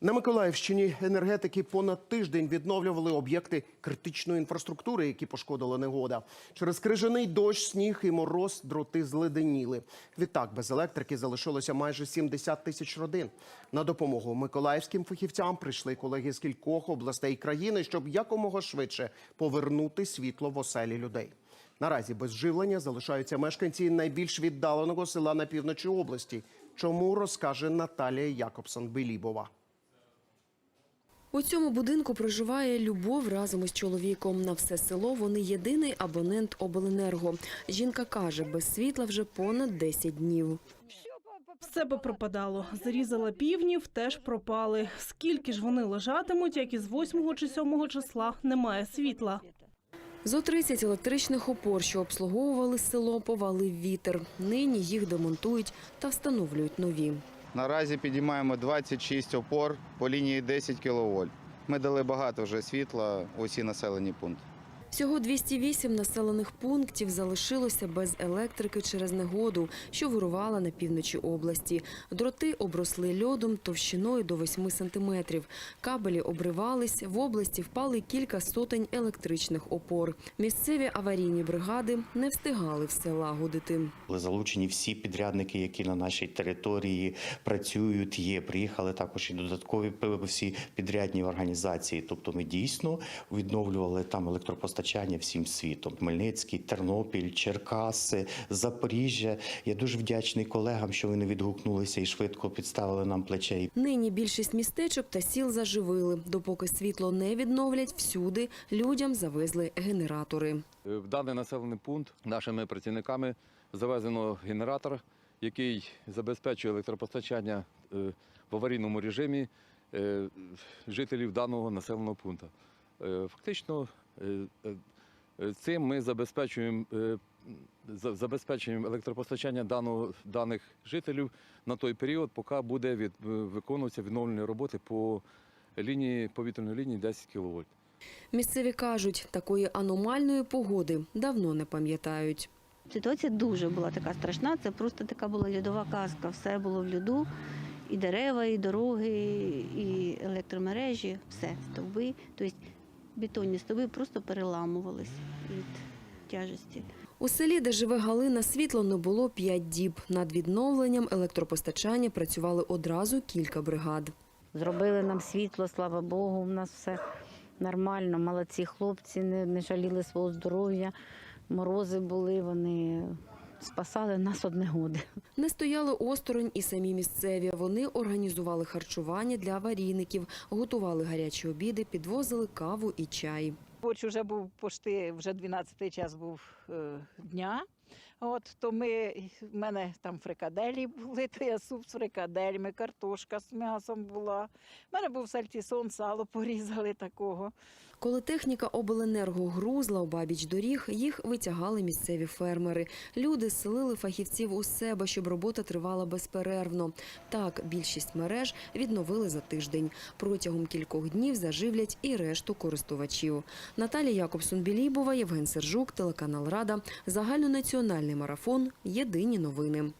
На Миколаївщині енергетики понад тиждень відновлювали об'єкти критичної інфраструктури, які пошкодила негода. Через крижаний дощ, сніг і мороз дроти зледеніли. Відтак без електрики залишилося майже 70 тисяч родин. На допомогу миколаївським фахівцям прийшли колеги з кількох областей країни, щоб якомога швидше повернути світло в оселі людей. Наразі без живлення залишаються мешканці найбільш віддаленого села на півночі області. Чому розкаже Наталія Якобсон-Белібова. У цьому будинку проживає Любов разом із чоловіком. На все село вони єдиний абонент обленерго. Жінка каже, без світла вже понад 10 днів. Все пропадало. Зарізала півнів, теж пропали. Скільки ж вони лежатимуть, як із 8 чи 7 числа немає світла. Зо 30 електричних опор, що обслуговували село, повалив вітер. Нині їх демонтують та встановлюють нові. Наразі підіймаємо 26 опор по лінії 10 кВт. Ми дали багато вже світла у всі населені пункти. Всього 208 населених пунктів залишилося без електрики через негоду, що вирувала на півночі області. Дроти обросли льодом товщиною до 8 сантиметрів. Кабелі обривались, в області впали кілька сотень електричних опор. Місцеві аварійні бригади не встигали все лагодити. Були залучені всі підрядники, які на нашій території працюють. Є приїхали також і додаткові всі підрядні організації. Тобто, ми дійсно відновлювали там електропостачання всім світом. Хмельницький, Тернопіль, Черкаси, Запоріжжя. Я дуже вдячний колегам, що вони відгукнулися і швидко підставили нам плече. Нині більшість містечок та сіл заживили. Допоки світло не відновлять, всюди людям завезли генератори. Е, В даний населений пункт нашими працівниками завезено генератор, який забезпечує електропостачання е, в аварійному режимі е, жителів даного населеного пункту. Фактично цим ми забезпечуємо, е, забезпечуємо електропостачання даного, даних жителів на той період, поки буде від, е, виконуватися відновлені роботи по лінії повітряної лінії 10 кВт. Місцеві кажуть, такої аномальної погоди давно не пам'ятають. Ситуація дуже була така страшна. Це просто така була льодова казка. Все було в льоду. І дерева, і дороги, і електромережі, все, стовби. Тобто бетонні стовби просто переламувались від тяжесті. У селі, де живе Галина, світло не було п'ять діб. Над відновленням електропостачання працювали одразу кілька бригад. Зробили нам світло, слава Богу, у нас все нормально. Молодці хлопці, не, не жаліли свого здоров'я. Морози були, вони спасали нас од негоди. Не стояли осторонь і самі місцеві. Вони організували харчування для аварійників, готували гарячі обіди, підвозили каву і чай. Хоч вже був пошти, вже 12 час був е, дня. От то ми в мене там фрикаделі були, то я суп з фрикаделями, картошка з м'ясом була. У мене був сальтісон, сало порізали такого. Коли техніка обленерго грузла у бабіч доріг, їх витягали місцеві фермери. Люди селили фахівців у себе, щоб робота тривала безперервно. Так, більшість мереж відновили за тиждень. Протягом кількох днів заживлять і решту користувачів. Наталія Якобсон-Білібова, Євген Сержук, телеканал Рада, загальнонаціональний марафон. Єдині новини.